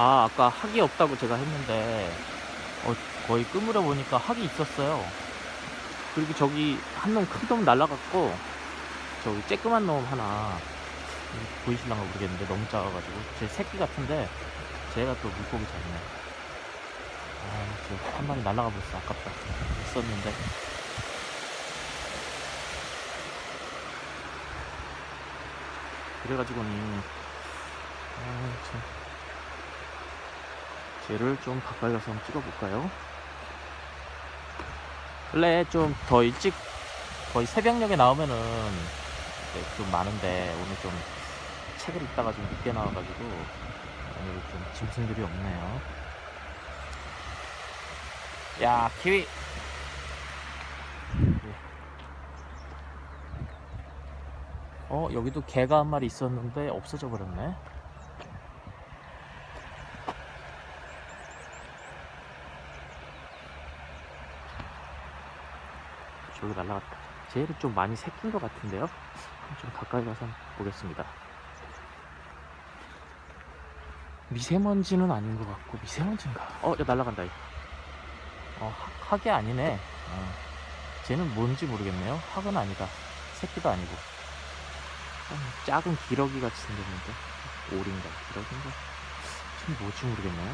아, 아까 학이 없다고 제가 했는데, 어, 거의 끄물어 보니까 학이 있었어요. 그리고 저기 한 놈 큰 놈 날라갔고, 저기 쬐끄만 놈 하나, 보이실랑가 모르겠는데 너무 작아가지고, 제 새끼 같은데, 제가 또 물고기 잡네. 아, 저 한 마리 날라가 버렸어. 아깝다. 있었는데. 그래가지고는, 아, 참. 쟤를 좀 가까이 가서 한번 찍어볼까요? 원래 좀 더 일찍 거의 새벽녘에 나오면은 네, 좀 많은데 오늘 좀 책을 읽다가 좀 늦게 나와가지고 오늘 좀 짐승들이 없네요. 야 키위. 예. 어 여기도 개가 한 마리 있었는데 없어져 버렸네. 저기 날라갔다. 쟤를 좀 많이 새낀 것 같은데요? 좀 가까이 가서 보겠습니다. 미세먼지는 아닌 것 같고 미세먼지인가? 어, 야 날라간다. 어, 학, 학이 아니네. 어. 쟤는 뭔지 모르겠네요. 학은 아니다. 새끼도 아니고. 좀 작은 기러기 같이 생겼는데 오리인가 기러기인가? 참 뭐지 모르겠네.